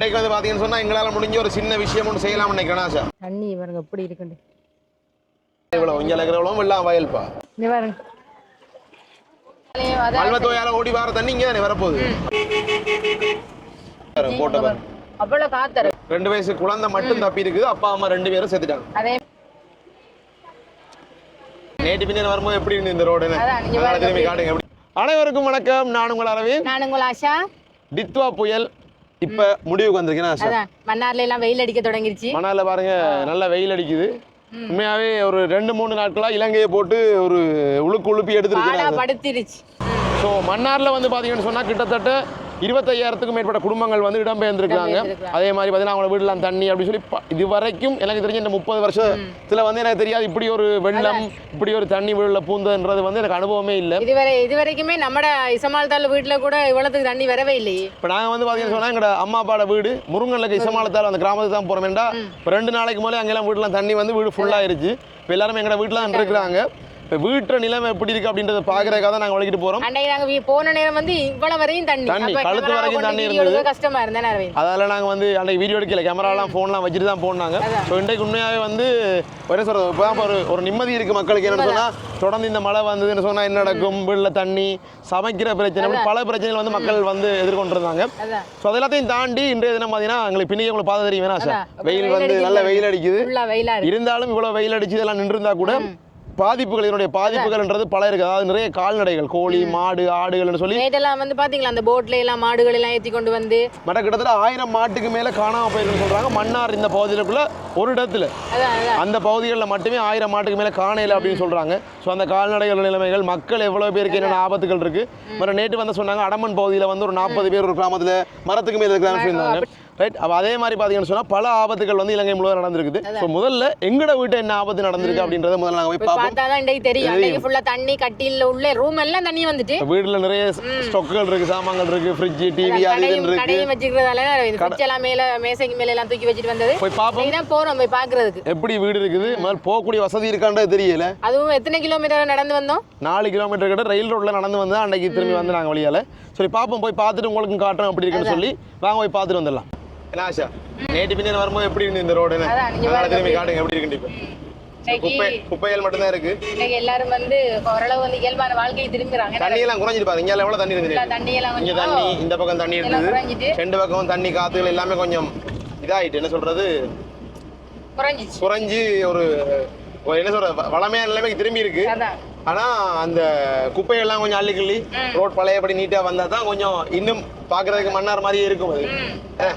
இன்றைக்கு வந்து பாத்தீங்கன்னு சொன்னா எங்களால முடிஞ்ச ஒரு சின்ன விஷயம் ஒன்று செய்யலாம் நினைக்கிறேன் ஆஷா தண்ணி பாருங்க எப்படி இருக்குண்டு இவ்வளவு இங்கே இருக்கிறவளும் எல்லாம் வயல்பா. இங்க பாருங்க. அல்வத்தோயால ஓடி வர தண்ணி இங்கே தானே வரப்போகுது போட்ட பாருங்க. அவ்வளவு காத்தரு ரெண்டு வயசு குழந்தை மட்டும் தப்பி இருக்குது அப்பா அம்மா ரெண்டு பேரும் செத்துட்டாங்க. அதே. நேற்று பின்னர் வரும்போது எப்படி இருந்து இந்த ரோடு திரும்பி காட்டுங்க. அனைவருக்கும் வணக்கம். நான் உங்கள் அரவிந்த். நான் உங்கள் ஆஷா. டித்வா புயல் இப்ப முடிவுக்கு அதான் மன்னார்ல எல்லாம் வெயில் அடிக்க தொடங்கிருச்சு. மணால பாருங்க நல்ல வெயில் அடிக்குது. உண்மையாவே ஒரு ரெண்டு மூணு நாட்களா இலங்கையை போட்டு ஒரு உழுக்கு உழுப்பி பாலா எடுத்துருக்கேன் படுத்திருச்சு. ஸோ மன்னார்ல வந்து பாத்தீங்கன்னு சொன்னா கிட்டத்தட்ட இருபத்தையாயிரத்துக்கும் மேற்பட்ட குடும்பங்கள் வந்து இடம்பெயர்ந்திருக்காங்க. அதே மாதிரி பார்த்தீங்கன்னா அவங்கள வீடெல்லாம் தண்ணி அப்படி சொல்லி இது வரைக்கும் எனக்கு தெரிஞ்ச இந்த முப்பது வருஷத்துல வந்து எனக்கு தெரியாது இப்படி ஒரு வெள்ளம் இப்படி ஒரு தண்ணி வீடுல பூந்ததுன்றது வந்து எனக்கு அனுபவமே இல்லை. இதுவரை இது வரைக்குமே நம்மட இசமால் தாள் வீட்டுல கூட இவ்வளவுக்கு தண்ணி வரவே இல்லையே. இப்போ நாங்கள் வந்து பார்த்தீங்கன்னு சொன்னால் எங்களோட அம்மா அப்பாவோட வீடு முருங்கல்ல இசமாலத்தால் அந்த கிராமத்துக்கு தான் போகிறோமேண்டா இப்போ ரெண்டு நாளைக்கு மேலே அங்கெல்லாம் வீட்டுலாம் தண்ணி வந்து வீடு ஃபுல்லாகிருச்சு இப்போ எல்லாரும் எங்களோட வீட்டில் தான் இருக்கிறாங்க இப்போ வீட்டில் நிலைமை எப்படி இருக்குது அப்படின்றத பார்க்குறதுக்காக தான் நாங்கள் வலிக்கிட்டு போகிறோம் அன்னைக்கு நாங்க போன நேரம் வந்து இவ்வளவு வரையும் தண்ணி. தண்ணி, கழுத்து வரைக்கும் தண்ணி இருந்தது. கஷ்டமா இருந்தேன் அதால் நாங்கள் வந்து அன்றைக்கு வீடியோ எடுக்கல. கேமராலாம் ஃபோன்லாம் வச்சுட்டு தான் போனாங்க. ஸோ இன்றைக்கு உண்மையாகவே வந்து ஒரே சொல்கிறது இப்போ ஒரு ஒரு நிம்மதி இருக்குது மக்களுக்கு. என்னன்னு சொன்னால் தொடர்ந்து இந்த மழை வந்ததுன்னு சொன்னால் என்ன நடக்கும்? வீட்டில் தண்ணி சமைக்கிற பிரச்சனை பல பிரச்சனைகள் வந்து மக்கள் வந்து எதிர்கொண்டிருந்தாங்க. ஸோ அதெல்லாத்தையும் தாண்டி இன்றைய தினம் பார்த்தீங்கன்னா எங்களுக்கு பின்னிக்கு உங்களுக்கு பார்த்து தெரியும் வேணா சார். வெயில் வந்து. நல்ல வெயில் அடிக்குது. இருக்கு. இருந்தாலும் இவ்வளோ வெயில் அடிச்சு இதெல்லாம் நின்றுருந்தா கூட பாதிப்புகள் இதனுடைய பாதிப்புகள்ன்றது பல இருக்கு. அதாவது நிறைய கால்நடைகள் கோழி மாடு ஆடுகள்னு சொல்லி நேற்றெல்லாம் வந்து பாத்தீங்களா? அந்த போட்ல எல்லாம் மாடுகள் எல்லாம் ஏத்தி கொண்டு வந்து மற்ற கிட்டத்தட்ட ஆயிரம் மாட்டுக்கு மேல காணாம போயிருக்குன்னு சொல்றாங்க. மன்னார் இந்த பகுதியிலுக்குள்ள ஒரு இடத்துல. அந்த பகுதிகளில் மட்டுமே ஆயிரம் மாட்டுக்கு மேல காணையில அப்படின்னு சொல்றாங்க. ஸோ அந்த கால்நடைகள் நிலைமைகள் மக்கள் எவ்வளவு பேருக்கு என்னென்ன ஆபத்துகள் இருக்கு? மற்ற நேற்று வந்து சொன்னாங்க அடமன் பகுதியில் வந்து ஒரு நாற்பது பேர் ஒரு கிராமத்துல மரத்துக்கு மேல இருக்கிறாங்கன்னு சொல்லியிருந்தாங்க. ரைட் அப்போ அதே மாதிரி பார்த்தீங்கன்னு சொன்னா பல ஆபத்துகள் வந்து இலங்கை முழுவதும் நடந்திருக்குது. ஸோ முதல்ல எங்கட வீட்டை என்ன ஆபத்து நடந்திருக்கு அப்படின்றத முதல்ல நாங்கள் போய் பார்ப்போம். பார்த்தாதான் இன்றைக்கு தெரியும். அன்றைக்கு ஃபுல்லா தண்ணி கட்டில உள்ள ரூம் எல்லாம் தண்ணி வந்துட்டு. இப்ப வீட்டுல நிறைய ஸ்டொக்குகள் இருக்கு சாமான்கள் இருக்கு ஃப்ரிட்ஜ் டிவி அது இருக்கு. கடையும் வச்சுக்கிறதால ஃப்ரிட்ஜ் எல்லாம் மேல மேசைக்கு மேல எல்லாம் தூக்கி வச்சுட்டு வந்தது. போய் பார்ப்போம். தான் போறோம் போய் பாக்குறதுக்கு எப்படி வீடு இருக்குது? முதல்ல போகக்கூடிய வசதி இருக்கான்றது தெரியல. அதுவும் எத்தனை கிலோமீட்டர் நடந்து வந்தோம்? நாலு கிலோமீட்டர் கிட்ட ரயில் ரோட்ல நடந்து வந்து அன்னைக்கு திரும்பி வந்து நாங்க வழியால. சரி பார்ப்போம். போய் பார்த்துட்டு உங்களுக்கும் காட்டுறோம் அப்படி இருக்குன்னு சொல்லி. வாங்க போய் பார்த்துட்டு வந்துடலாம். என்ன ஆஷா நேற்று பின்னர் வரும்போது எப்படி இருந்து இந்த ரோடு திரும்பி காட்டுங்க எப்படி இருக்கு குப்பை குப்பைகள் மட்டும்தான் இருக்கு. இன்னைக்கு எல்லாரும் வந்து ஓரளவு வந்து இயல்பான வாழ்க்கையை திரும்புறாங்க. தண்ணி எல்லாம் குறைஞ்சிட்டு பாருங்க இங்க எவ்வளவு தண்ணி இருந்துச்சு தண்ணி எல்லாம் இங்க கொஞ்சம் தண்ணி இந்த பக்கம் தண்ணி இருந்தது. ரெண்டு பக்கம் தண்ணி காத்துகள் எல்லாமே கொஞ்சம் இதாயிட்டு என்ன சொல்றது? குறைஞ்சிச்சு. குறைஞ்சி ஒரு என்ன சொல்ற வளமையான நிலைமைக்கு திரும்பி இருக்கு. ஆனா அந்த குப்பையெல்லாம் கொஞ்சம் அள்ளி கிள்ளி ரோட் பழையபடி நீட்டா வந்தா தான் கொஞ்சம் இன்னும் பாக்குறதுக்கு மன்னார் மாதிரியே இருக்கும் அது.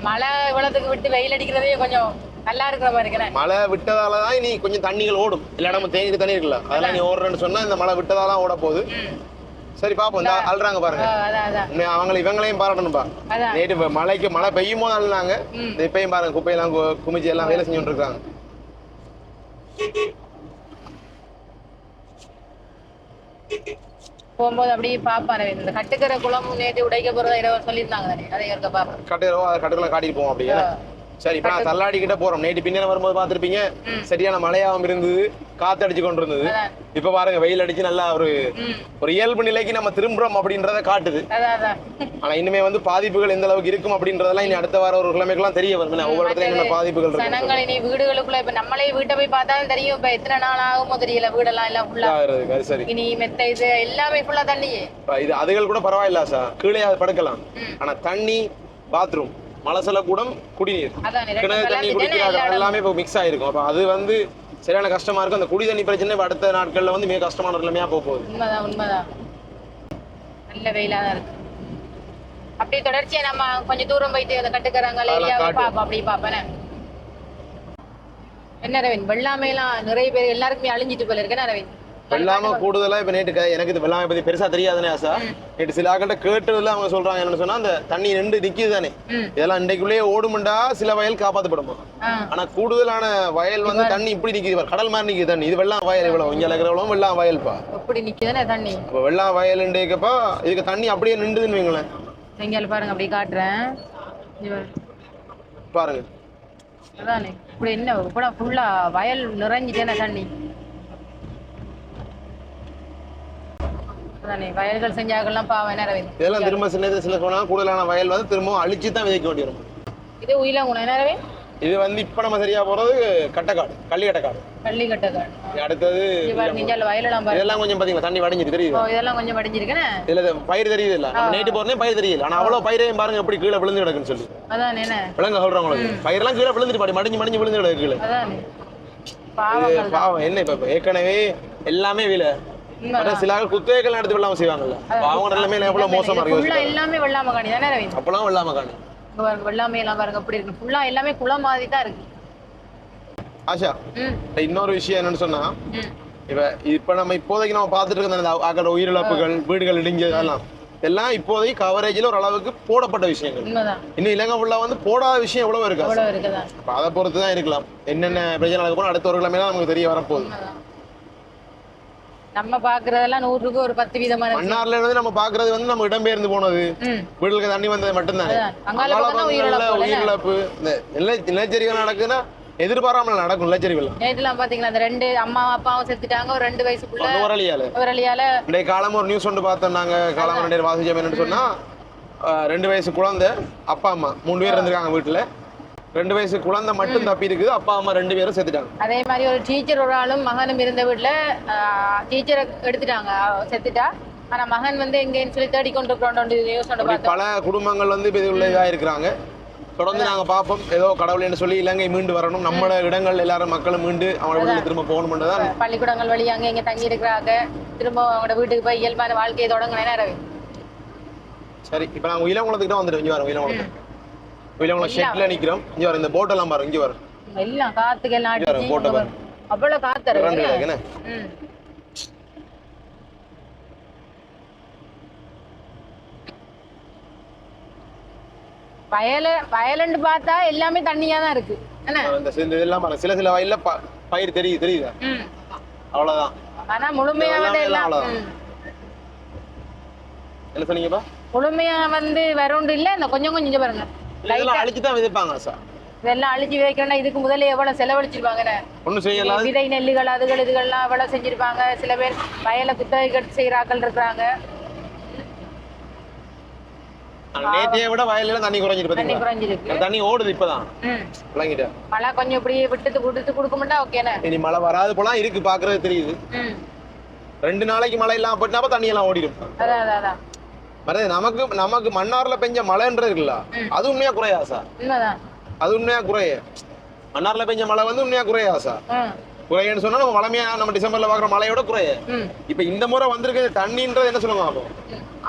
மழை இவ்வளவுக்கு விட்டு வெயில் அடிக்கிறதே கொஞ்சம் நல்லா இருக்கிற மாதிரி இருக்கிறேன் மழை விட்டதால தான் இனி கொஞ்சம் தண்ணிகள் ஓடும். இல்ல நம்ம தேங்கி தண்ணி இருக்குல்ல அதெல்லாம் நீ ஓடுறேன்னு சொன்னா இந்த மழை விட்டதால ஓட போகுது. சரி பாப்போம் இந்த அல்றாங்க பாருங்க. அவங்களை இவங்களையும் பாராட்டணும்பா. நேற்று மழைக்கு மழை பெய்யும் போது அழுனாங்க இந்த இப்பயும் பாருங்க குப்பையெல்லாம் குமிச்சு எல்லாம் வேலை செஞ்சுட்டு இருக்காங்க. போகும்போது அப்படியே பாப்பாரு இந்த கட்டுக்கிற குளம் நேற்று உடைக்க போறதா இரவு சொல்லியிருந்தாங்க. தானே அதை இருக்க பாப்பேன் கட்டுறோ கட்டுகளை காட்டிட்டு போவோம் அப்படியே. சரி இப்ப நான் தள்ளாடிக்கிட்ட போறோம். நேற்று பின்ன வரும்போது பார்த்திருப்பீங்க? சரியான மழையாவும் இருந்தது காத்து அடிச்சு கொண்டு இருந்தது. இப்ப பாருங்க வெயில் அடிச்சு நல்லா ஒரு. ஒரு இயல்பு நிலைக்கு நம்ம திரும்புறோம் அப்படின்றத காட்டுது. ஆனா இனிமே வந்து பாதிப்புகள் எந்த அளவுக்கு இருக்கும் அப்படின்றதெல்லாம் இனி அடுத்த வாரம் ஒரு கிழமைக்கெல்லாம் தெரிய வரும். என்ன, ஒவ்வொரு இடத்துல என்னென்ன பாதிப்புகள் இருக்கு இனி வீடுகளுக்குள்ள இப்ப நம்மளே வீட்டை போய் பார்த்தாலும் தெரியும். இப்ப எத்தனை நாள் ஆகுமோ தெரியல வீடெல்லாம் எல்லாம் ஃபுல்லா அது சரி. இனி மெத்த இது எல்லாமே ஃபுல்லா தண்ணியே இது அதுகள் கூட பரவாயில்ல சார் கீழே படுக்கலாம். ஆனா தண்ணி பாத்ரூம் மலசல கூடம் குடிநீர் கிணறு தண்ணி இடமும் எல்லாமே இப்போ மிக்ஸ் ஆயிருக்கும். அப்ப அது வந்து சரியான கஷ்டமா இருக்கும். அந்த குடி தண்ணி பிரச்சனை இப்ப அடுத்த நாட்கள்ல வந்து மிக கஷ்டமான நிலைமையா போக போகுது. உண்மைதான் உண்மைதான். நல்ல வெயிலா தான் இருக்கு. அப்படியே தொடர்ச்சியா நம்ம கொஞ்சம் தூரம் போயிட்டு அந்த கட்டுக்கறாங்க அதெல்லாம் ஏரியாவை. பாப்போம் அப்படி பாப்பேன் என்ன ரவின்? வெள்ளாமையெல்லாம் நிறைய பேர் எல்லாருக்குமே அழிஞ்சிட்டு போல இருக்கு என்ன ரவின்? வெள்ளாம கூடுதலா இப்ப நேற்று எனக்கு இது வெள்ளாமை பத்தி பெருசா தெரியாதுனே ஆசா. நேற்று சில ஆக்கிட்ட கேட்டதுல அவங்க சொல்றாங்க என்னன்னு சொன்னா அந்த தண்ணி ரெண்டு நிக்குது தானே. இதெல்லாம் இன்றைக்குள்ளேயே ஓடுமுண்டா சில வயல் காப்பாத்தப்படுமா. ஆனா கூடுதலான வயல் வந்து தண்ணி இப்படி நிக்குது பாரு. கடல் மாதிரி நிக்குது தண்ணி. இது வெள்ளம் வயல் இவ்வளவு. இங்க இருக்கிறவளும் வெள்ளம் வயல்ப்பா எப்படி நிக்குதுன்னு தண்ணி. அப்ப வெள்ளம் வயலுன்றப்ப இதுக்கு தண்ணி அப்படியே நின்றுதுன்னு வைங்களேன். எங்கேயால பாருங்க அப்படி காட்டுறேன். பாருங்க. அதானே. இப்படி என்ன கூட ஃபுல்லா வயல் நிறைஞ்சிட்டேன தண்ணி. வயல்கள் செஞ்சாக்கெல்லாம் பாவம் என்ன ரவின் இதெல்லாம் திரும்ப சின்ன சில போனா கூடுதலான வயல் வந்து திரும்பவும் அழிச்சு தான் விதைக்க வேண்டி வரும். இது உயிலங்குணம் என்னவே இது வந்து இப்போ நம்ம சரியா போறது கட்டக்காடு கள்ளிக்கட்டக்காடு. பள்ளிக்கட்டை காடு அடுத்தது இங்க பாருங்க இஞ்சால வயலெல்லாம் பாருங்க இதெல்லாம் கொஞ்சம் பாத்தீங்களா தண்ணி வடிஞ்சிட்டு தெரியுது? இதெல்லாம் கொஞ்சம் படிஞ்சிருக்கேனே இதுல இது பயிர் தெரியுது இல்ல. நம்ம நேற்று போறதே பயிர் தெரியல. ஆனா அவ்வளவு பயிரையும் பாருங்க எப்படி கீழே விழுந்து கிடக்குன்னு சொல்லி. அதான் என்ன? விலங்க சொல்றேன் உங்களுக்கு. பயிரெல்லாம் கீழே விழுந்துட்டு பாடி மடிஞ்சு மடிஞ்சு விழுந்து கிடக்கு கீழே. பாவம் என்ன இப்ப ஏற்கனவே எல்லாமே வில ஆனா சில ஆள் குத்தகைகள் நடத்தி விழாம செய்வாங்கல்ல. அவங்க எல்லாமே எவ்வளவு மோசமா இருக்கு ஃபுல்லா எல்லாமே வெள்ளாம காணி தானே ரவீந்திரன் அப்பெல்லாம் வெள்ளாம காணி. வெள்ளாமை எல்லாம் பாருங்க எப்படி இருக்கு. ஃபுல்லா எல்லாமே குளம் மாதிரி தான் இருக்கு. ஆஷா இன்னொரு விஷயம் என்னன்னு சொன்னா இப்ப இப்ப நம்ம இப்போதைக்கு நம்ம பார்த்துட்டு இருக்க அந்த ஆக்கிற உயிரிழப்புகள் வீடுகள் இடிஞ்சது அதெல்லாம் எல்லாம் இப்போதைக்கு கவரேஜ்ல ஒரு அளவுக்கு போடப்பட்ட விஷயங்கள். இன்னும் இலங்கை ஃபுல்லா வந்து போடாத விஷயம் எவ்வளவு இருக்கா அதை பொறுத்து தான் இருக்கலாம். என்னென்ன பிரச்சனை நடக்க போனா அடுத்த ஒரு கிழமை தான் நமக்கு தெரிய வரப்போகுது. நம்ம பாக்குறதெல்லாம் நூறுக்கு ஒரு பத்து வீதமான. மன்னார்ல இருந்து நம்ம பாக்குறது வந்து நம்ம இடம்பெயர்ந்து போனது. வீடுகளுக்கு தண்ணி வந்தது மட்டும்தானே? உயிரிழப்பு இந்த நில நிலச்சரிவு நடக்குதுன்னா எதிர்பாராமல் நடக்கும் நிலச்சரிவுல. நேற்றுலாம் பாத்தீங்களா அந்த ரெண்டு அம்மா அப்பாவும் செத்துட்டாங்க ஒரு ரெண்டு வயசுக்குள்ள ஒரு அழியால இன்றைய காலம் ஒரு நியூஸ் ஒன்று பார்த்தோம் நாங்க. காலம் ரெண்டு வாசிச்சோம் என்னன்னு சொன்னா ரெண்டு வயசு குழந்தை அப்பா அம்மா மூணு பேர் இருந்திருக்காங்க வீட்டுல. ரெண்டு வயசு குழந்தை மட்டும் தப்பி இருக்குது அப்பா அம்மா ரெண்டு பேரும் செத்துட்டாங்க. அதே மாதிரி ஒரு டீச்சர் ஒரு ஆளும் மகனும் இருந்த வீட்டுல டீச்சரை எடுத்துட்டாங்க. செத்துட்டா. ஆனா மகன் வந்து எங்கேன்னு சொல்லி தேடி கொண்டு நியூஸ் பல குடும்பங்கள் வந்து இப்ப உள்ள இதா இருக்கிறாங்க தொடர்ந்து நாங்க பார்ப்போம். ஏதோ கடவுள்னு சொல்லி இலங்கை மீண்டு வரணும். நம்மளோட இடங்கள் எல்லாரும் மக்களும் மீண்டு அவங்க வீட்டுல திரும்ப போகணும் தான் பள்ளிக்கூடங்கள் வழி அங்க இங்க தங்கி இருக்கிறாங்க. திரும்ப அவங்களோட வீட்டுக்கு போய் இயல்பான வாழ்க்கையை தொடங்கினேன் சரி இப்போ நாங்கள் உயிலங்குளத்துக்கிட்ட வந்துட்டோம் இங்கே வரோம் உயிலங்குளத்துக்கு உயிலங்குளம் ஷெட்ல நிக்கிறோம். இங்க வரோம் இந்த போட்டெல்லாம் பாருங்க இங்க வரும். எல்லாம் காத்துக்கு எல்லாம் அடிச்சு இங்க பாரு. அவ்வளவு காத்து இருக்கு. என்ன? வயல வயலண்டு பார்த்தா எல்லாமே தண்ணியா தான் இருக்கு. என்ன? இந்த சில இதெல்லாம் பாருங்க. சில சில வயல்ல பயிர் தெரியுது தெரியுதா? ம். அவ்வளவுதான். ஆனா முழுமையா எல்லாமே வந்து எல்லாம் எல்லாம். என்ன சொன்னீங்கப்பா? முழுமையா வந்து வரவுண்டு இல்ல இந்த கொஞ்சம் கொஞ்சம் பாருங்க. இதெல்லாம் அழிச்சு தான் விதைப்பாங்க சார். இதெல்லாம் அழிச்சு இதுக்கு முதல்ல எவ்வளவு செலவழிச்சிருப்பாங்கன்னு? ஒன்றும் செய்யலாம் விதை நெல்லுகள் அதுகள் இதுகள்லாம் எவ்வளவு செஞ்சிருப்பாங்க. சில பேர் வயலை குத்தகைக்கு எடுத்து இருக்கிறாங்க. ஆனா நேற்றைய விட வயல்ல தண்ணி குறைஞ்சிட்டு தண்ணி குறைஞ்சிருக்கு. தண்ணி ஓடுது இப்பதான். விளங்கிட்ட. மழை கொஞ்சம் இப்படி விட்டுட்டு கொடுத்து கொடுக்க மாட்டா ஓகேண்ணே இனி மழை வராது போலாம் இருக்கு பாக்குறது தெரியுது. ரெண்டு நாளைக்கு மழை இல்லாம போயிட்டா தண்ணி எல்லாம் ஓடிடும். அதான் அதான். வரது நமக்கு நமக்கு மன்னார்ல பெஞ்ச மழைன்றது இருக்குல்ல அது உண்மையா குறையா சார்? அது உண்மையா குறைய? மன்னார்ல பெஞ்ச மழை வந்து உண்மையா குறையா சார்? குறையன்னு சொன்னா நம்ம வளமையா நம்ம டிசம்பர்ல பாக்குற மழையோட குறைய. இப்ப இந்த முறை வந்திருக்க தண்ணின்றது என்ன சொல்லுங்க அப்போ?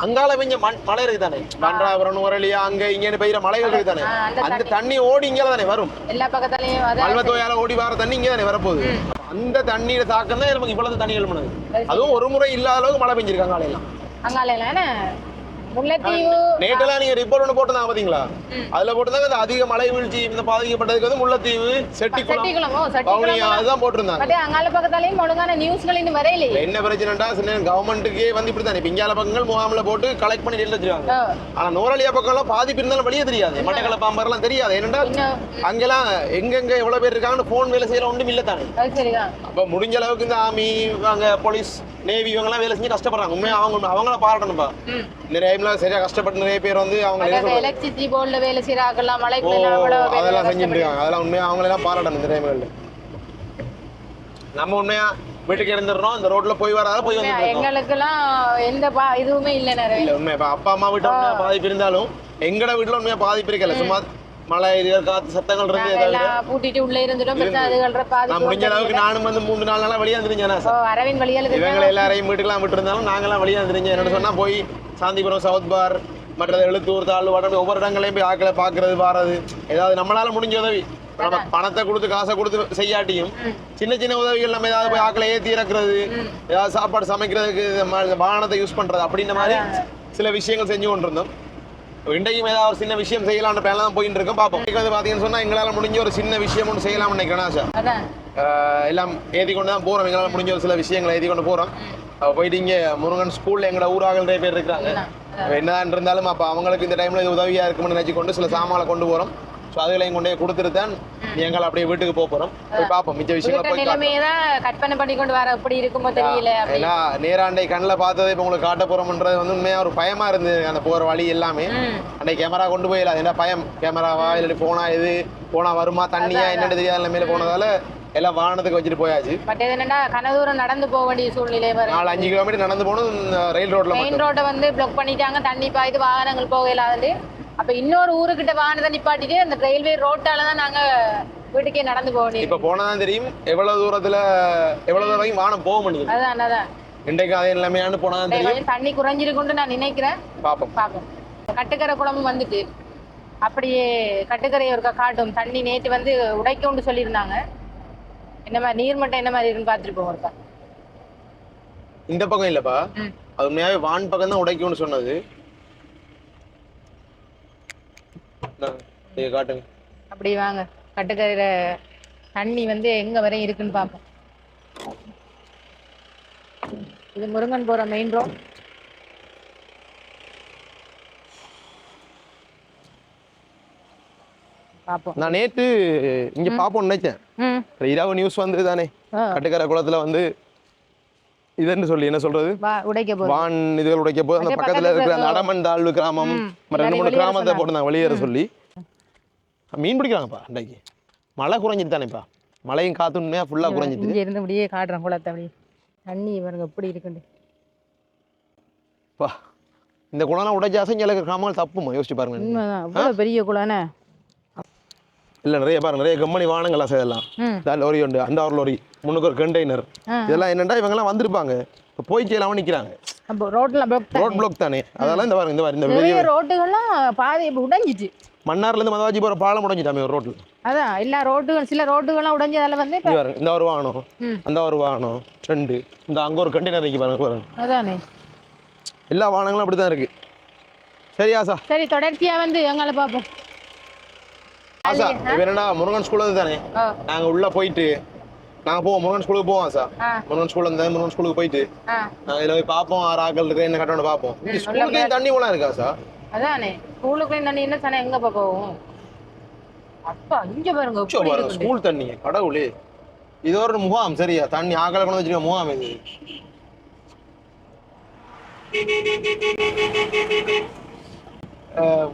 அங்கால பெஞ்ச மண் மழை இருக்கு தானே பண்டாபுரம் நுரலியா அங்க இங்கன்னு பெய்யுற மலைகள் இருக்கு தானே அந்த தண்ணி. ஓடி இங்கே தானே வரும்? எல்லா பக்கத்துலயும் அதான் மல்வத்தோயால ஓடி வர தண்ணி இங்கே தானே வரப்போகுது அந்த தண்ணீரை தாக்கம் தான் நமக்கு இவ்வளவு தண்ணி எழுமனது அதுவும் ஒரு முறை இல்லாத அளவுக்கு மழை பெஞ்சிருக்காங்க காலையெல்லாம் அங்கால என்ன? முல்லைத்தீவு. நேற்றெல்லாம் நீங்க ரிப்போர்ட் ஒன்று போட்டுருந்தாங்க பாத்தீங்களா. அதுல போட்டுருந்தாங்க இந்த அதிக மழை வீழ்ச்சி இந்த பாதிக்கப்பட்டதுக்கு வந்து முல்லைத்தீவு செட்டிக்குளம். பவுனியா அதுதான் போட்டிருந்தாங்க. பட் அங்கால பக்கத்தாலையும் ஒழுங்கான நியூஸ்கள் இன்னும் வரையிலையே? என்ன பிரச்சனைடா சின்ன கவர்மெண்ட்டுக்கே வந்து இப்படி தானே இங்கால பக்கங்கள் முகாமில் போட்டு கலெக்ட் பண்ணி டெல்ல வச்சிருக்காங்க. ஆனா நூறலியா பக்கம்லாம் பாதிப்பு இருந்தாலும் வெளியே தெரியாது. மட்டக்கள பாம்பரெல்லாம் தெரியாது. என்னடா அங்கெல்லாம் எங்கெங்க எவ்வளவு பேர் இருக்காங்கன்னு போன் வேலை செய்யற ஒன்றும் இல்லை தானே. அது அப்ப முடிஞ்ச அளவுக்கு இந்த ஆர்மி அங்க போலீஸ் நேவி இவங்கெல்லாம் வேலை செஞ்சு கஷ்டப்படுறாங்க. உண்மையா அவங்க அவங்கள பாராட்டணும்பா. ம். டைம்ல சரியா கஷ்டப்பட்டு நிறைய பேர் வந்து அவங்க? எலக்ட்ரிசிட்டி போர்டுல வேலை செய்யறாங்கலாம் எல்லாம் வேலை அதெல்லாம் செஞ்சுட்டு இருக்காங்க அதெல்லாம் உண்மையா? அவங்களெல்லாம் பாராட்டணும் இந்த டைம்ல நம்ம உண்மையா வீட்டுக்கு இருந்துடுறோம் இந்த ரோட்ல போய் வராத போய் இருக்கோம் எங்களுக்கெல்லாம் எந்த இதுவுமே இல்லை நிறைய இல்ல உண்மையா? அப்பா அம்மா வீட்டுல பாதிப்பு இருந்தாலும் எங்கட வீட்டுல உண்மையா பாதிப்பு இருக்கல. சும்மா மழை இதுகள் காத்து சத்தங்கள் இருந்து எல்லாம் பூட்டிட்டு உள்ள இருந்துட்டோம். நான் முடிஞ்ச அளவுக்கு நானும் வந்து மூணு நாலு நாளா வெளியே வந்துருந்தேன் ஓ, அரவிந்த் வழியால இவங்களை எல்லாரையும் வீட்டுக்கெல்லாம் விட்டு இருந்தாலும் நாங்கெல்லாம் வெளியே வந்துருந்தேன் என்னன்னு சொன்னா போய் சாந்திபுரம் சவுத் பார் மற்றது எழுத்தூர் தாழ்வு வடக்கு ஒவ்வொரு இடங்களையும் போய் ஆக்களை பாக்குறது வாரது. ஏதாவது நம்மளால முடிஞ்ச உதவி. நம்ம பணத்தை கொடுத்து காசை கொடுத்து செய்யாட்டியும் சின்ன சின்ன உதவிகள் நம்ம ஏதாவது போய் ஆக்களை ஏத்தி இறக்குறது ஏதாவது சாப்பாடு சமைக்கிறதுக்கு வாகனத்தை யூஸ் பண்றது அப்படின்ற மாதிரி சில விஷயங்கள் செஞ்சு கொண்டிருந்தோம். இன்றைக்கும் ஏதாவது ஒரு சின்ன விஷயம் செய்யலாம்ன்ற பிளான் தான் போயிட்டு இருக்கோம். பார்ப்போம். வந்து பாத்தீங்கன்னு சொன்னா எங்களால முடிஞ்ச ஒரு சின்ன விஷயம் ஒன்று செய்யலாம்னு நினைக்கிறேன் ஆஷா. எல்லாம் ஏற்றி கொண்டு தான் போகிறோம் எங்களால் முடிஞ்ச ஒரு சில விஷயங்களை ஏற்றி கொண்டு போகிறோம் போயிட்டு இங்கே முருகன் ஸ்கூலில் எங்களோட ஊராக நிறைய பேர் இருக்கிறாங்க. என்னதான் இருந்தாலும் அப்போ அவங்களுக்கு இந்த டைமில் இது உதவியாக இருக்கும்னு நினச்சி கொண்டு சில சாமான்களை கொண்டு போகிறோம் ஸோ அதுகளையும் கொண்டு போய் கொடுத்துட்டு தான் எங்களை அப்படியே வீட்டுக்கு போக போறோம். போய் பார்ப்போம். மிச்ச விஷயங்களை போய் கற்பனை பண்ணி கொண்டு வர எப்படி இருக்குமோ தெரியல அப்படி ஏன்னா நேராண்டை கண்ணில் பார்த்ததை இப்போ உங்களுக்கு காட்ட போறோம்ன்றது வந்து உண்மையா ஒரு பயமா இருந்தது. அந்த போற வழி எல்லாமே. அன்னைக்கு கேமரா கொண்டு போயிடல என்ன பயம். கேமராவா இல்லாட்டி போனா எது? போனா வருமா? தண்ணியா? என்னன்னு தெரியாத நிலைமையில போனதால எல்லாம் வாகனத்துக்கு வச்சுட்டு போயாச்சு. பட் இது என்னன்னா கனதூரம் நடந்து போக வேண்டிய சூழ்நிலை வரும் நாலு அஞ்சு கிலோமீட்டர் நடந்து போகணும் ரயில் ரோட்ல மெயின் ரோட்டை வந்து பிளாக் பண்ணிட்டாங்க தண்ணி பாய்து வாகனங்கள் போக இல்லாது அப்ப இன்னொரு ஊருக்கிட்ட வாகனத்தை நிப்பாட்டிட்டு அந்த ரயில்வே ரோட்டால தான் நாங்க வீட்டுக்கே நடந்து போக வேண்டியது. இப்ப போனதான் தெரியும் எவ்வளவு தூரத்துல எவ்வளவு தூரம் வரைக்கும் வானம் போக முடியுது. அதான் அதான் இன்றைக்கு அதே நிலைமையான்னு போனதான் தெரியும். தண்ணி குறைஞ்சிருக்குன்னு நான் நினைக்கிறேன். பார்ப்போம் பார்ப்போம் கட்டுக்கரை குளமும் வந்துட்டு அப்படியே கட்டுக்கரை ஒருக்கா காட்டும். தண்ணி நேற்று வந்து உடைக்கும்னு சொல்லியிருந்தாங்க. என்ன மாதிரி நீர்மட்டம் என்ன மாதிரி இருக்குன்னு பார்த்துட்டு போவோம் ஒருக்கா. இந்த பக்கம் இல்லப்பா. அது உண்மையாவே வான் பக்கம் தான் உடைக்கும்னு சொன்னது. இதை காட்டுங்க. அப்படி வாங்க. கட்டுக்கரையில தண்ணி வந்து எங்க வரை இருக்குன்னு பார்ப்போம். இது முருங்கன் போற மெயின் ரோட் நான் நேத்து இங்க பாப்போம்னு நினைச்சேன். இரவு நியூஸ் வந்தது தானே. கட்டுக்கரை குளத்துல வந்து இதுன்னு சொல்லி என்ன சொல்றது? வான் இதுகள் உடைக்க போது அந்த பக்கத்துல இருக்கிற அந்த அடமன் தாழ்வு கிராமம் ரெண்டு மூணு கிராமத்தை. போட்டு வெளியேற சொல்லி. மீன் பிடிக்கிறாங்கப்பா இன்றைக்கு மழை குறைஞ்சிட்டு தானேப்பா. மழையும் காத்து உண்மையா ஃபுல்லா குறைஞ்சிட்டு இங்க இருந்து அப்படியே காட்டுறேன் குளத்தை அப்படியே. தண்ணி பாருங்க எப்படி இருக்குண்டு பா இந்த குளம்லாம் உடைச்சு அசைஞ்சு இருக்கிற கிராமங்கள் தப்புமா? யோசிச்சு பாருங்க பெரிய குளம்னே இல்ல நிறைய பாருங்க நிறைய கம்பெனி வாகனங்கள் அசையலாம் ம். இந்த லோரி உண்டு அந்த ஒரு லோரி முன்னுக்கு ஒரு கண்டெய்னர். இதெல்லாம் என்னண்டா இவங்கெல்லாம் வந்திருப்பாங்க. இப்போ போய் செய்யலாம நிக்கிறாங்க. அப்போ ரோட்ல ரோட் பிளாக் தானே? அதெல்லாம் இந்த பாருங்க இந்த மாதிரி இந்த பெரிய ரோட்டுகள்லாம் பாதை இப்போ உடைஞ்சிட்டு மன்னார்ல இருந்து மதவாஜி போற பாலம் உடைஞ்சிட்டாமே ஒரு ரோட்ல அதான் எல்லா ரோட்டுகள் சில ரோட்டுகள்லாம் உடைஞ்சதால வந்து பாருங்க இந்த ஒரு வாகனம். அந்த ஒரு வாகனம் ரெண்டு. இந்த அங்க ஒரு கண்டெய்னர் நிற்கி பாருங்க பாருங்க. அதானே. எல்லா வாகனங்களும் அப்படிதான் இருக்கு. சரியா ஆசா? சரி தொடர்ச்சியா வந்து எங்களை பார்ப்போம். ஆசா இப்ப முருகன் ஸ்கூல்ல இருந்து தானே நாங்க உள்ள போயிட்டு நாங்க போவோம் முருகன் ஸ்கூலுக்கு போவோம் ஆ. முருகன் ஸ்கூல்ல இருந்தா முருகன் ஸ்கூலுக்கு போயிட்டு இதுல போய் பார்ப்போம் ஆறு ஆக்கள் இருக்கு என்ன கட்டணும் பார்ப்போம். இந்த ஸ்கூலுக்கு தண்ணி போலாம் இருக்கா சார்? அதானே. ஸ்கூலுக்கு தண்ணி என்ன தானே எங்க போவோம்? அப்பா இங்க பாருங்க பாருங்க. ஸ்கூல் தண்ணி கடவுளே. இது ஒரு முகாம் சரியா? தண்ணி ஆக்களை கொண்டு வச்சிருக்க முகாம் இது.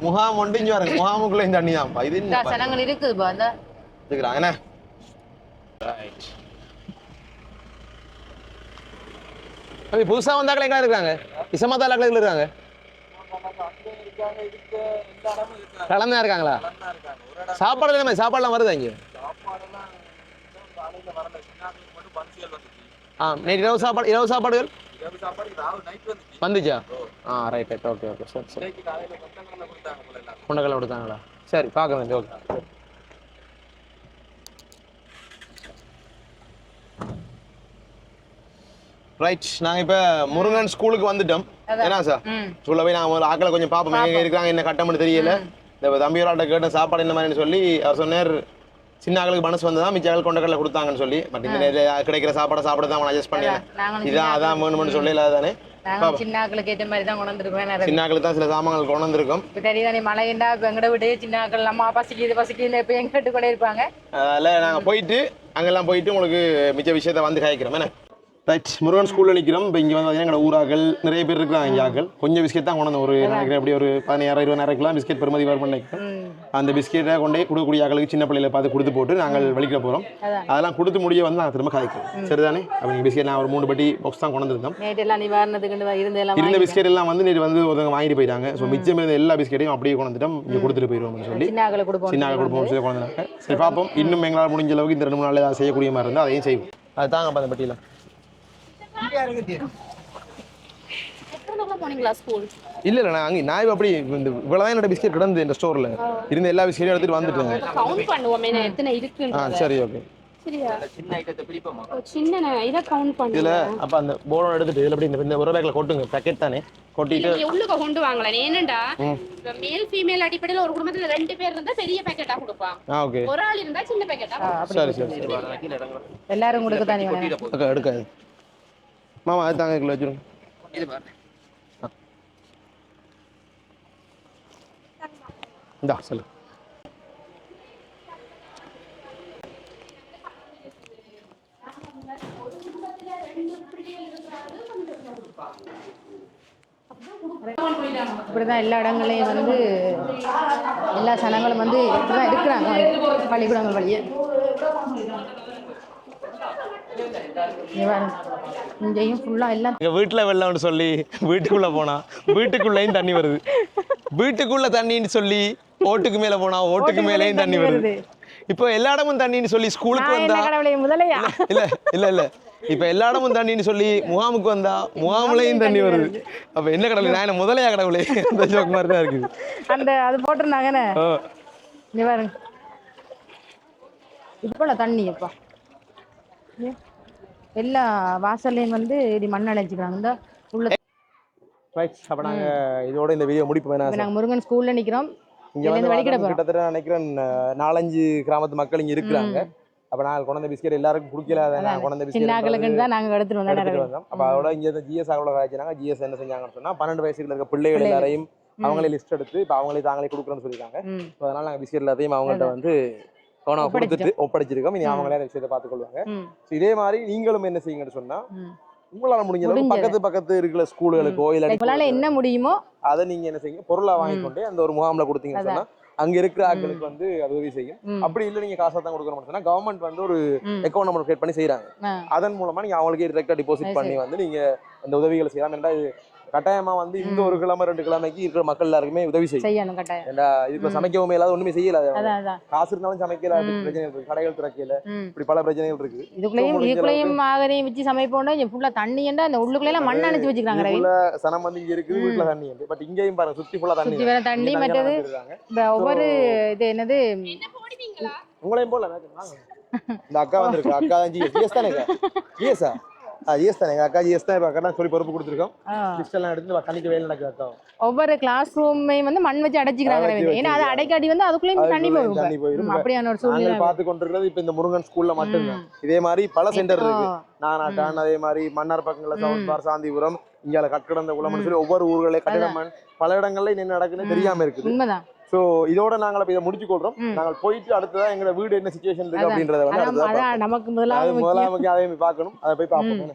முகாம் ஒன்று இங்க பாருங்க முகாமுக்குள்ள இந்த தண்ணி தான்ப்பா இது? இந்த என்ன சனங்கள் இருக்குதுப்பா அந்த பாத்துக்கிறாங்க என்ன? Right. அப்படி புதுசா வந்தாக்கள் எங்க இருக்காங்க? இசமாத்தாக்கள் இருக்காங்க? கலந்தா இருக்காங்களா? சாப்பாடு என்ன மாதிரி சாப்பாடுலாம் வருதா இங்க? ஆ நேற்று இரவு சாப்பாடு இரவு சாப்பாடுகள்? வந்துச்சா. Ah right right okay okay சரி சரி. கொண்டக்கடலை கொடுத்தாங்களா? சரி பார்க்க வேண்டிய ஓகே ரைட் நாங்க இப்ப முருகன் ஸ்கூலுக்கு வந்துட்டோம். என்ன சார் ம். சொல்ல போய் நாங்க முதல்ல ஆக்களை கொஞ்சம் பார்ப்போம். எங்க இருக்காங்க என்ன கட்டம்னு தெரியல. இந்த தம்பியோராட்ட கேட்ட சாப்பாடு என்ன மாதிரின்னு சொல்லி அவர் சொன்னார். சின்ன ஆக்களுக்கு மனசு வந்ததா மிச்ச ஆக்கள் கொண்டக்கடலை கொடுத்தாங்கன்னு சொல்லி. பட் இந்த நேரத்துல கிடைக்கிற சாப்பாடை சாப்பிட தான் அட்ஜஸ்ட் பண்ணிடுறேன் இதான் அதான் வேணும்னு சொல்லி தானே நாங்களும் சின்ன ஆக்களுக்கு ஏற்ற மாதிரி தான் கொண்டு வந்திருக்கோம் நிறைய சின்ன ஆக்களுக்கு தான் சில சாமான்கள் கொண்டு வந்திருக்கோம். இப்போ தெரியுதானே மழைண்டா இப்போ எங்கட விட்டு சின்ன ஆக்கள் அம்மா பசிக்குது பசிக்குதுன்னு எப்போ எங்க கேட்டு கொண்டே இருப்பாங்க? அதில் நாங்கள் போயிட்டு அங்கெல்லாம் போயிட்டு உங்களுக்கு மிச்ச விஷயத்தை வந்து காய்க்கிறோம் என்ன? ரைட் முருகன் ஸ்கூலில் நிற்கிறோம் இப்போ இங்கே வந்து பார்த்தீங்கன்னா எங்களோட ஊராக்கள் நிறைய பேர் இருக்காங்க இங்கே ஆக்கள். கொஞ்சம் பிஸ்கெட் தான் கொண்டு ஒரு நினைக்கிறேன் அப்படி ஒரு பதினாயிரம் இருபதாயிரம் கிலோ பிஸ்கெட் பெருமதி நினைக்கிறேன் ம். அந்த பிஸ்கெட்டை கொண்டு கொடுக்கக்கூடிய ஆக்களுக்கு சின்ன பிள்ளைகளை பார்த்து கொடுத்து போட்டு நாங்கள் வெளிக்கிட போகிறோம். அதெல்லாம் கொடுத்து முடிய வந்து நாங்கள் திரும்ப காய்க்கிறோம் சரிதானே? அப்போ நீங்கள் பிஸ்கெட் நான் ஒரு மூணு பட்டி பாக்ஸ் தான் கொண்டு வந்திருந்தோம். இருந்து பிஸ்கெட் எல்லாம் வந்து நேற்று வந்து ஒருத்தவங்க வாங்கிட்டு போயிட்டாங்க. ஸோ மிச்சம் இருந்த எல்லா பிஸ்கெட்டையும் அப்படியே கொண்டு வந்துட்டோம். இங்கே கொடுத்துட்டு போயிடுவோம்னு சொல்லி. சின்ன ஆக்களை கொடுப்போம் சின்ன கொடுப்போம் சொல்லி கொண்டு வந்தாங்க. சரி பார்ப்போம். இன்னும் எங்களால் முடிஞ்ச அளவுக்கு இந்த ரெண்டு மூணு நாள் ஏதாவது செய்யக்கூடிய மாதிரி இருந்தால் அதையும் செய்வோம். அது தாங்க அந்த பட்டியல. போனீங்களா ஸ்கூல் இல்ல இல்ல நான் அங்கே நான் இப்ப அப்படி இந்த இவ்வளவுதான் என்னோட பிஸ்கெட் கிடந்து இந்த ஸ்டோர்ல இருந்த எல்லா பிஸ்கெட்டும் எடுத்துட்டு வந்துட்டேங்க கவுண்ட் பண்ணுவோமே நான் எத்தனை இருக்குன்னு ஆ சரி ஓகே சரியா? ஓ, சின்ன இதை கவுண்ட் இதுல பண்ணுங்க அப்ப அந்த போர்டை எடுத்துட்டு இதுல அப்படி இந்த- ஒரு பேக்ல கொட்டுங்க. பேக்கெட் தானே? கொட்டிட்டு உள்ளுக்க கொண்டு வாங்கலாம். ஏனண்டா இப்ப மேல் ஃபீமேல் அடிப்படையில ஒரு குடும்பத்துல ரெண்டு பேர் இருந்தா பெரிய பேக்கெட்டா கொடுப்பான். ஒரு ஆள் இருந்தா சின்ன பேக்கெட்டா சரி சரி சரி. எல்லாரும் கொடுக்க தானே எடுக்காது. மாமா அது தாங்க கிலோ வச்சிருங்க. இந்தா சொல்லு. இப்படிதான் எல்லா இடங்களையும் வந்து எல்லா சனங்களும் வந்து இப்படிதான் இருக்கிறாங்க. பள்ளிக்கூடங்கள் வழியே. இங்கேயும் ஃபுல்லாக எல்லாம் எங்கள் வீட்டில் வெள்ளம்னு சொல்லி வீட்டுக்குள்ளே போனால் வீட்டுக்குள்ளேயும் தண்ணி வருது. வீட்டுக்குள்ளே தண்ணின்னு சொல்லி ஓட்டுக்கு மேலே போனால் ஓட்டுக்கு மேலேயும் தண்ணி வருது. இப்போ எல்லா இடமும் தண்ணின்னு சொல்லி ஸ்கூலுக்கு வந்தா இல்ல இல்ல இல்ல இப்ப எல்லா இடமும் தண்ணின்னு சொல்லி முகாமுக்கு வந்தா முகாமுலையும் தண்ணி வருது. அப்ப என்ன கடவுளே நான் என்ன முதலையா கடவுளே? அந்த ஜோக் மாதிரி தான் இருக்குது. அந்த அது போட்டிருந்தாங்கன்னு பாருங்க. இப்போல தண்ணி அப்பா ஏ, எல்லா வாசல்லையும் வந்து இப்படி மண் அழைச்சிக்கிறாங்க இந்த உள்ள ரைட் அப்ப நாங்க இதோட இந்த வீடியோ முடிப்போம். இப்ப வேணா நாங்க முருகன் ஸ்கூல்ல நிக்கிறோம். இங்க வந்து இருந்து கிட்டத்தட்ட நான் நினைக்கிறேன் நாலஞ்சு கிராமத்து மக்கள் இங்க இருக்கிறாங்க. அப்ப நான் கொண்ட பிஸ்கெட் எல்லாருக்கும் குடிக்கல நான் கொண்ட பிஸ்கெட் தான் நாங்க எடுத்துட்டு வந்தோம் அப்ப அதோட இங்க இந்த ஜிஎஸ் அவ்வளோ காய்ச்சினாங்க ஜிஎஸ் என்ன செஞ்சாங்கன்னு சொன்னா பன்னெண்டு வயசுல இருக்க பிள்ளைகள் எல்லாரையும் அவங்களே லிஸ்ட் எடுத்து இப்ப அவங்களே தாங்களே கொடுக்குறேன்னு. So, அதனால நாங்க பிஸ்கெட் எல்லாத்தையும் அவங்கள்ட்ட வந்து கவனம் கொடுத்துட்டு ஒப்படைச்சிருக்கோம். இனி அவங்களே அந்த விஷயத்தை பார்த்துக்கொள்வாங்க. இதே மாதிரி நீங்களும் என்ன செய்யுங்கன்னு சொன்னா. உங்களால முடிஞ்ச அளவுக்கு. பக்கத்து பக்கத்து இருக்கிற ஸ்கூலுகளுக்கோ இல்ல உங்களால என்ன முடியுமோ அதை நீங்க என்ன செய்யுங்க பொருளா வாங்கிக்கொண்டு அந்த ஒரு முகாம்ல கொடுத்தீங்கன்னு சொன்னா அங்க இருக்கிற ஆட்களுக்கு வந்து அது உதவி செய்யும். அப்படி இல்ல நீங்க காசா தான் கொடுக்கணும் சொன்னா கவர்மெண்ட் வந்து ஒரு. அக்கௌண்ட் நம்பர் கிரியேட் பண்ணி செய்றாங்க ஆ. அதன் மூலமா நீங்க அவங்களுக்கே டிரெக்டா டிபாசிட் பண்ணி வந்து நீங்க அந்த உதவிகளை செய்யலாம் இது கட்டாயமா வந்து இந்த ஒரு கிழமை ரெண்டு கிழமைக்கு இருக்கிற மக்கள் எல்லாருக்குமே உதவி செய்யணும் கட்டாயம். ஏன்டா இதுக்கு சமைக்கவும் இல்லாத ஒண்ணுமே செய்யல. காசு இருந்தாலும் சமைக்கல. பிரச்சனை இருக்கு கடைகள் திறக்கல. இப்படி பல பிரச்சனைகள் இருக்கு. இதுக்குள்ளேயும் இதுக்குள்ளேயும் ஆகரையும் வச்சு சமைப்போம்னா இங்க ஃபுல்லா தண்ணி ஏண்டா இந்த உள்ளுக்குள்ள எல்லாம் மண் அணைச்சு வச்சுக்கிறாங்க ரவி. இதுக்குள்ள சனம் வந்து இங்க இருக்குது வீட்டுல தண்ணி இருக்கு பட் இங்கேயும் பாருங்க சுத்தி ஃபுல்லா தண்ணி சுத்தி வேற தண்ணி மற்றது. இந்த ஒவ்வொரு இது என்னது? உங்களையும் போல. இந்த அக்கா வந்திருக்கு அக்கா தான் ஜிஎஸ் ஜிஎஸ் தானே ஜிஎஸ்ஆ ஜிஎஸ் தானே எங்க அக்கா ஜிஎஸ் தான் இப்போ அக்கா சொல்லி பொறுப்பு கொடுத்துருக்கோம். லிஸ்ட் எல்லாம் எடுத்து தண்ணிக்கு வேலை நடக்குது அக்கா. ஒவ்வொரு கிளாஸ் ரூமையும் வந்து மண் வச்சு அடைச்சிக்கிறாங்க ஏன்னா அது அடைக்காட்டி வந்து அதுக்குள்ளேயும் தண்ணி போகும் தண்ணி போயிடும் அப்படியான ஒரு சூழ்நிலை பார்த்து கொண்டிருக்கிறது இப்போ இந்த முருகன் ஸ்கூல்ல மட்டும்தான். இதே மாதிரி பல சென்டர் இருக்கு. நானாட்டான் அதே மாதிரி மன்னார் பக்கங்கள்ல சவுத் பார் சாந்திபுரம் இங்கால கட்டடந்த குளம்னு சொல்லி ஒவ்வொரு ஊர்களே கட்டிடமன் பல இடங்கள்ல என்ன நடக்குன்னு தெரியாம இருக்குது. உண்மைதான். சோ இதோட நாங்கள் இப்ப இதை முடிச்சு கொள்றோம் ம். நாங்கள் போயிட்டு அடுத்ததா எங்களோட வீடு என்ன சுச்சுவேஷன் இருக்கு. அப்படின்றத வந்து நமக்கு அது முதலாவது முதலாவது அதையும் பார்க்கணும். அதை போய் பார்ப்போம்.